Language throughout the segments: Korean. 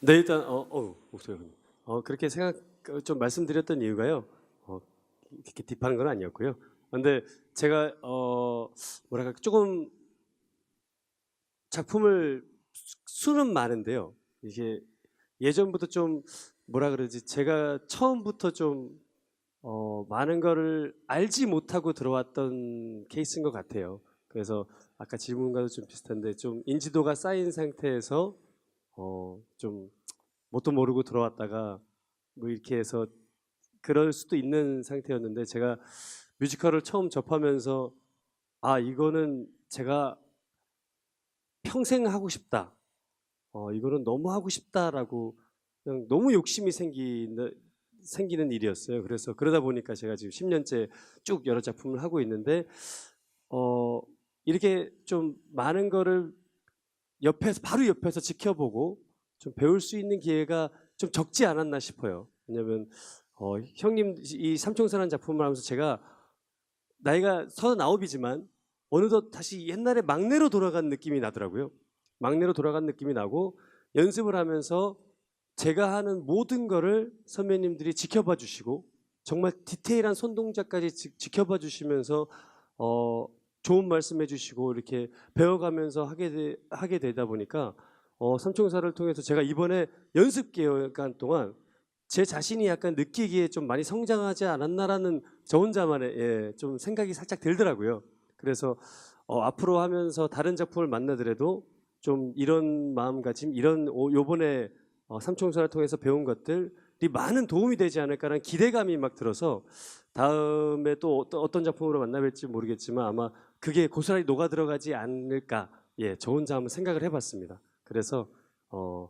네 일단 어, 어 목소리 어 그렇게 생각 좀 말씀드렸던 이유가요. 어 이렇게 딥한 건 아니었고요. 근데 제가 어 뭐랄까 조금 작품을 수- 수는 많은데요. 이게 예전부터 좀 뭐라 그러지 제가 처음부터 좀 어, 많은 거를 알지 못하고 들어왔던 케이스인 것 같아요. 그래서 아까 질문과도 좀 비슷한데 좀 인지도가 쌓인 상태에서 어, 좀 뭣도 모르고 들어왔다가 뭐 이렇게 해서 그럴 수도 있는 상태였는데 제가 뮤지컬을 처음 접하면서 아 이거는 제가 평생 하고 싶다. 어 이거는 너무 하고 싶다라고 그냥 너무 욕심이 생기는 생기는 일이었어요. 그래서 그러다 보니까 제가 지금 10년째 쭉 여러 작품을 하고 있는데 어 이렇게 좀 많은 거를 옆에서 바로 옆에서 지켜보고 좀 배울 수 있는 기회가 좀 적지 않았나 싶어요. 왜냐면 어, 형님 이 삼총사라는 작품을 하면서 제가 나이가 서른아홉이지만 어느덧 다시 옛날에 막내로 돌아간 느낌이 나더라고요. 막내로 돌아간 느낌이 나고 연습을 하면서 제가 하는 모든 거를 선배님들이 지켜봐 주시고 정말 디테일한 손 동작까지 지, 지켜봐 주시면서 어, 좋은 말씀해 주시고 이렇게 배워가면서 하게 되, 하게 되다 보니까 어, 삼총사를 통해서 제가 이번에 연습 기간 동안 제 자신이 약간 느끼기에 좀 많이 성장하지 않았나라는 저 혼자만의 예, 좀 생각이 살짝 들더라고요. 그래서 어, 앞으로 하면서 다른 작품을 만나더라도 좀 이런 마음가짐, 이런 오- 요번에 어, 삼총사를 통해서 배운 것들이 많은 도움이 되지 않을까라는 기대감이 막 들어서 다음에 또 어떤, 어떤 작품으로 만나뵐지 모르겠지만 아마 그게 고스란히 녹아 들어가지 않을까 예, 저 혼자 한번 생각을 해봤습니다. 그래서 어,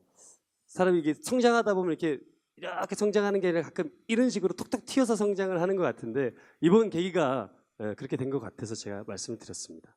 사람이 이게 성장하다 보면 이렇게 이렇게 성장하는 게 아니라 가끔 이런 식으로 톡톡 튀어서 성장을 하는 것 같은데 이번 계기가 예, 그렇게 된 것 같아서 제가 말씀을 드렸습니다.